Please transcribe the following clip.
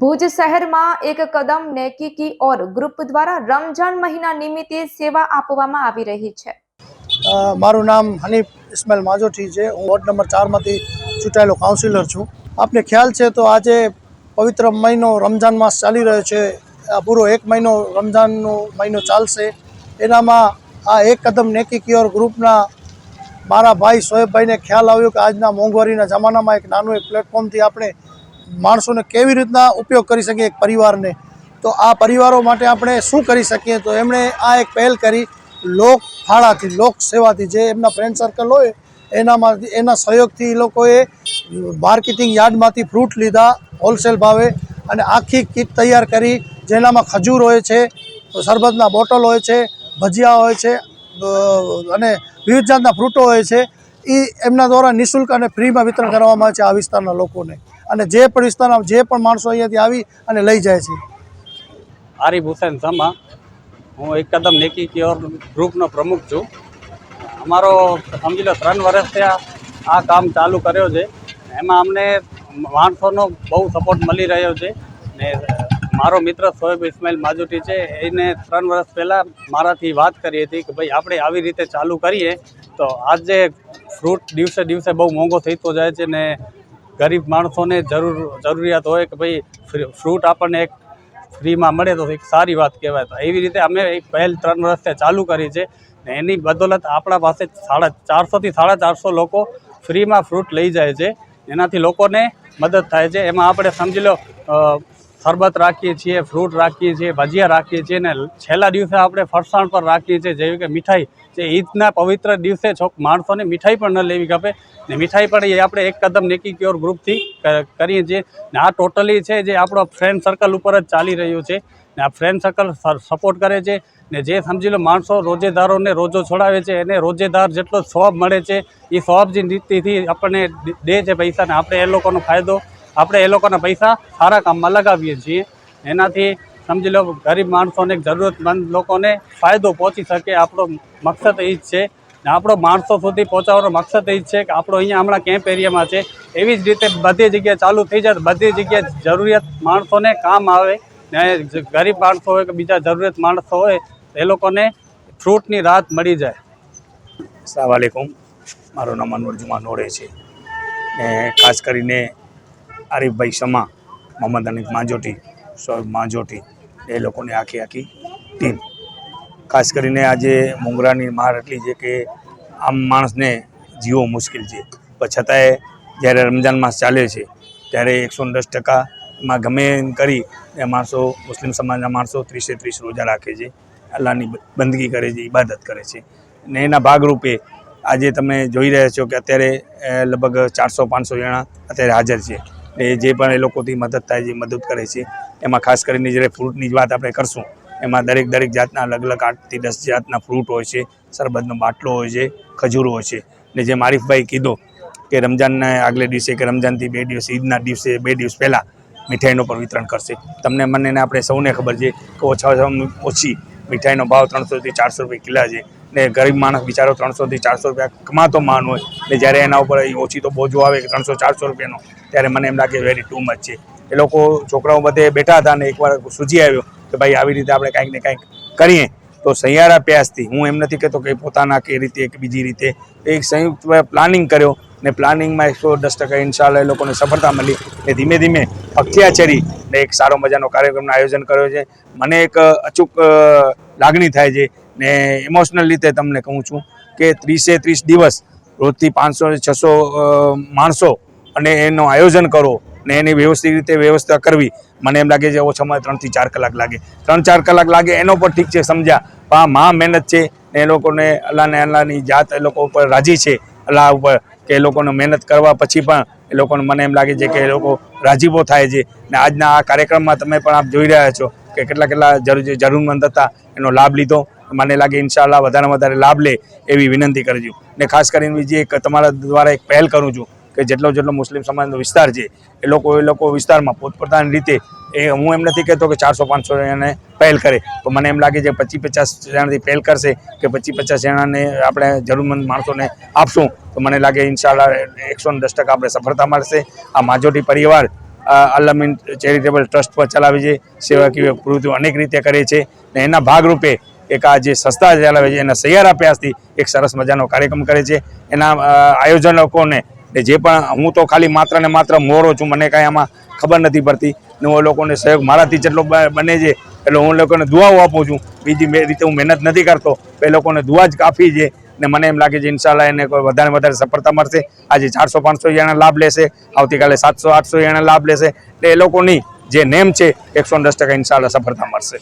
ભુજ શહેરમાં એક કદમ નેકી કી ઓર ગ્રુપ દ્વારા રમજાન મહિના નિમિત્તે સેવા આપવામાં આવી રહી છે. મારું નામ હનીફ ઇસ્માઇલ માજોઠી છે. હું વોર્ડ નંબર ચારમાંથી ચૂંટાયેલો કાઉન્સિલર છું. આપને ખ્યાલ છે તો આજે પવિત્ર મહિનો રમજાન માસ ચાલી રહ્યો છે. આ પૂરો એક મહિનો રમજાનનો મહિનો ચાલશે. એનામાં આ એક કદમ નેકી કિયોર ગ્રુપના મારા ભાઈ સોએબભાઈને ખ્યાલ આવ્યો કે આજના મોંઘવારીના જમાનામાં એક નાનું એક પ્લેટફોર્મથી આપણે માણસોને કેવી રીતના ઉપયોગ કરી શકીએ એક પરિવારને? તો આ પરિવારો માટે આપણે શું કરી શકીએ? તો એમણે આ એક પહેલ કરી, લોક ફાળાથી, લોક સેવાથી, જે એમના ફ્રેન્ડ સર્કલ હોય, એનામાંથી, એના સહયોગથી એ લોકોએ માર્કેટિંગ યાર્ડમાંથી ફ્રૂટ લીધા હોલસેલ ભાવે અને આખી કીટ તૈયાર કરી, જેનામાં ખજૂર હોય છે, શરબતના બોટલ હોય છે, ભજીયા હોય છે અને વિવિધ જાતના ફ્રૂટો હોય છે. એ એમના દ્વારા નિઃશુલ્ક અને ફ્રીમાં વિતરણ કરવામાં આવે છે આ વિસ્તારના લોકોને. અને જે પણ વિસ્તારના જે પણ માણસો અહીંયાથી આવી અને લઈ જાય છે. આરિફ હુસેન સમા. હું એકદમ નેકી ક્યોર ગ્રુપનો પ્રમુખ છું. અમારો સમજી લો, ત્રણ વર્ષથી આ કામ ચાલુ કર્યો છે. એમાં અમને માણસોનો બહુ સપોર્ટ મળી રહ્યો છે. ને મારો મિત્ર સોએબ ઇસ્માઇલ માજુટી છે, એને ત્રણ વર્ષ પહેલાં મારાથી વાત કરી હતી કે ભાઈ, આપણે આવી રીતે ચાલુ કરીએ તો આજે ફ્રૂટ દિવસે દિવસે બહુ મોંઘો થતો જાય છે ને ગરીબ માણસોને જરૂર જરૂરિયાત હોય કે ભાઈ ફ્રૂટ આપણને એક ફ્રીમાં મળે તો એક સારી વાત કહેવાય. તો એવી રીતે અમે એક પહેલ ત્રણ વર્ષથી ચાલુ કરી છે ને એની બદોલત આપણા પાસે સાડા ચારસોથી સાડા ચારસો લોકો ફ્રીમાં ફ્રૂટ લઈ જાય છે. એનાથી લોકોને મદદ થાય છે. એમાં આપણે સમજી લો શરબત રાખીએ છીએ ફ્રૂટ રાખીએ છીએ, ભજીયા રાખીએ છીએ અને છેલ્લા દિવસે આપણે ફરસાણ પર રાખીએ છીએ, જેવી કે મીઠાઈ જે ઈદના પવિત્ર દિવસે છોક માણસોને મીઠાઈ પણ ન લેવી ખપે ને મીઠાઈ પણ એ આપણે એક કદમ નેકી ક્યોર ગ્રુપથી કરીએ છીએ. ને આ ટોટલી છે જે આપણો ફ્રેન્ડ સર્કલ ઉપર જ ચાલી રહ્યું છે. ને આ ફ્રેન્ડ સર્કલ સપોર્ટ કરે છે. ને જે સમજી લો માણસો રોજેદારોને રોજો છોડાવે છે, એને રોજેદાર જેટલો સ્વભાવ મળે છે એ સ્વભાવજી નીતિથી આપણને દે છે પૈસાને. આપણે એ લોકોનો ફાયદો આપણે એ લોકોના પૈસા સારા કામમાં લગાવીએ છીએ. એનાથી સમજી લો, ગરીબ માણસોને જરૂરતમંદ લોકોને ફાયદો પહોંચી શકે, આપણો મકસદ એ જ છે. ને આપણો માણસો સુધી પહોંચાડવાનો મકસદ એ જ છે કે આપણો અહીંયા હમણાં કેમ્પ એરિયામાં છે. એવી જ રીતે બધી જગ્યાએ ચાલુ થઈ જાય બધી જગ્યાએ જરૂરિયાત માણસોને કામ આવે. ને ગરીબ માણસો હોય કે બીજા જરૂરિયાત માણસો હોય, એ લોકોને ફ્રૂટની રાહત મળી જાય. સલામ વાલેકુમ. મારું નામ અનવર જુમા નોડે છે. ને ખાસ કરીને આરીફભાઈ શમા મોહમ્મદ અનીફ માંજોટી શોએબ માંજોટી, એ લોકોની આખી આખી ટીમ. ખાસ કરીને આજે મુંગરાની માર એટલી છે કે આમ માણસને જીવો મુશ્કેલ છે. પણ છતાંય જ્યારે રમજાન માસ ચાલે છે, ત્યારે એકસો દસ ટકામાં ગમે એમ કરી એ માણસો, મુસ્લિમ સમાજના માણસો ત્રીસે ત્રીસ રોજા રાખે છે. અલ્લાહની બંદગી કરે છે ઇબાદત કરે છે. ને એના ભાગરૂપે આજે તમે જોઈ રહ્યા છો કે અત્યારે લગભગ ચારસો પાંચસો જણા અત્યારે હાજર છે. એ જે પણ એ લોકોથી મદદ થાય, જે મદદ કરે છે, એમાં ખાસ કરીને જ્યારે ફ્રૂટની જ વાત આપણે કરશું, એમાં દરેક દરેક જાતના અલગ અલગ આઠથી દસ જાતના ફ્રૂટ હોય છે શરબતનો બાટલો હોય છે, ખજૂર હોય છે. ને જે મારીફભાઈ કીધો કે રમજાનના આગલે દિવસે કે રમજાનથી બે દિવસ, ઈદના દિવસે બે દિવસ પહેલાં મીઠાઈનું પણ વિતરણ કરશે. તમને મને આપણે સૌને ખબર છે કે ઓછા ઓછામાં ઓછી મીઠાઈનો ભાવ ત્રણસોથી ચારસો રૂપિયા કિલા છે. ને ગરીબ માણસ બિચારો ત્રણસોથી ચારસો રૂપિયા કમાતો માન હોય, ને જ્યારે એના ઉપર ઓછી તો બોજો આવે કે ત્રણસો, ચારસો રૂપિયાનો, ત્યારે મને એમ લાગે વેરી ટુ મચ છે. એ લોકો છોકરાઓ બધે બેઠા હતા ને એકવાર સૂજી આવ્યો કે ભાઈ આવી રીતે આપણે કાંઈક ને કાંઈક કરીએ. તો સહિયારા પ્યાસથી, હું એમ નથી કહેતો કે પોતાના કે રીતે કે બીજી રીતે. એક સંયુક્ત પ્લાનિંગ કર્યો ને પ્લાનિંગમાં એકસો દસ ટકા ઇન્શાલ્લાહ એ લોકોને સફળતા મળી ને ધીમે ધીમે પગથિયા ચડી ને એક સારો મજાનો કાર્યક્રમનું આયોજન કર્યો છે. મને એક અચૂક લાગણી થાય છે ને ઇમોશનલ રીતે તમને કહું છું કે ત્રીસે ત્રીસ દિવસ રોજથી પાંચસો છસો માણસો અને એનું આયોજન કરો ને એની વ્યવસ્થિત રીતે વ્યવસ્થા કરવી. મને એમ લાગે છે ઓછામાં ત્રણથી ચાર કલાક લાગે. ત્રણ ચાર કલાક લાગે એનો પણ ઠીક છે સમજ્યા. પણ આ મહા મહેનત છે એ લોકોને અલ્લાહને અલ્લાહની જાત એ લોકો ઉપર રાજી છે. અલ્લાહ ઉપર કે એ લોકોને મહેનત કરવા પછી પણ એ લોકોને મને એમ લાગે છે કે એ લોકો રાજીપો થાય છે. ને આજના આ કાર્યક્રમમાં તમે પણ આપ જોઈ રહ્યા છો કે કેટલા કેટલા જરૂર જરૂરમંદ હતા, એનો લાભ લીધો. મને લાગે ઇન્શાલ્લાહ વધારે વધારે લાભ લે એવી વિનંતી કરજો ને ખાસ કરીને બીજી એક તમારા દ્વારા એક પહેલ કરું છું કે જેટલો જેટલો મુસ્લિમ સમાજનો વિસ્તાર છે, એ લોકો એ લોકો વિસ્તારમાં પોતપોતાની રીતે એ હું એમ નથી કહેતો કે ચારસો પાંચસો જણાને પહેલ કરે તો મને એમ લાગે છે પચીસ પચાસ જણાથી પહેલ કરશે કે પચીસ પચાસ જણાને આપણે જરૂરમંદ માણસોને આપશું, તો મને લાગે ઇન્શાલ્લાહ એકસો ને દસ ટકા આપણે સફળતા મળશે. આ માજોટી પરિવાર અલમીન ચેરિટેબલ ટ્રસ્ટ પર ચલાવે છે, સેવાકીય પ્રવૃત્તિઓ અનેક રીતે કરે છે ને એના ભાગરૂપે એક આ જે સંસ્થા ચલાવે છે, એના સહિયારા પ્રયાસથી એક સરસ મજાનો કાર્યક્રમ કરે છે. એના આયોજકોને જે પણ, હું તો ખાલી માત્ર ને માત્ર મોરો છું, મને કાંઈ આમાં ખબર નથી પડતી. ને હું લોકોને સહયોગ, મારાથી જેટલો બને છે, એટલે હું લોકોને દુઆઓ આપું છું. બીજી રીતે હું મહેનત નથી કરતો એ લોકોને દુઆ જ કાફી છે ને મને એમ લાગે છે ઇન્શાલ્લાહ એને કોઈ વધારે વધારે સફળતા મળશે. આજે ચારસો પાંચસો જણા લાભ લેશે, આવતીકાલે સાતસો આઠસો જણા લાભ લેશે. એટલે એ લોકોની જે નેમ છે, એકસો દસ ટકા ઇન્શાલ્લાહ સફળતા મળશે.